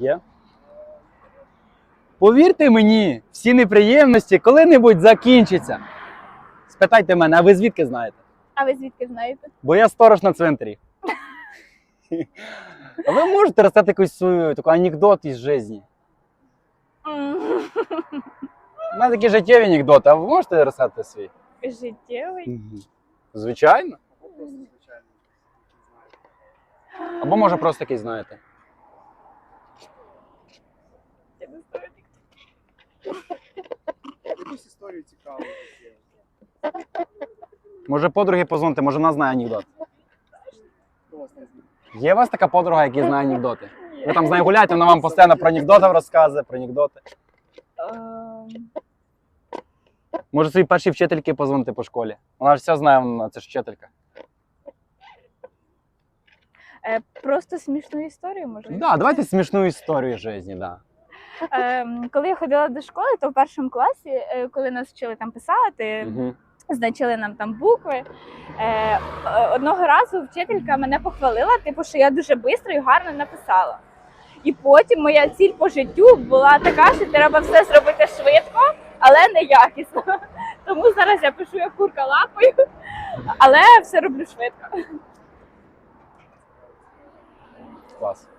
Є? Повірте мені, всі неприємності коли-небудь закінчаться. Спитайте мене, а ви звідки знаєте? А ви звідки знаєте? Бо я сторож на цвинтарі. А ви можете розказати якусь свою таку анекдот із житті? У мене такі життєві анекдоти, а ви можете розказати свій? Життєвий. Звичайно. Або може просто якийсь знаєте. Я не знаю. Якусь історію цікаву. Може подруги позвонити, може вона знає анекдот. Є у вас така подруга, яка знає анекдоти? Ви там з нею гуляєте, вона вам постійно про анекдоти розказує, про анекдоти. Ем, Може своїй першій вчительки позвонити по школі. Вона ж все знає, вона це ж вчителька. е, Просто смішну історію може. Да, давайте смішну історію житті, да. Ем, Коли я ходила до школи, то в першому класі, е, коли нас вчили там писати, значили нам там букви. Е, е, одного разу вчителька мене похвалила, типу, що я дуже швидко і гарно написала. І потім моя ціль по життю була така, що треба все зробити швидко, але не якісно. Тому зараз я пишу як курка лапою, але все роблю швидко. Клас.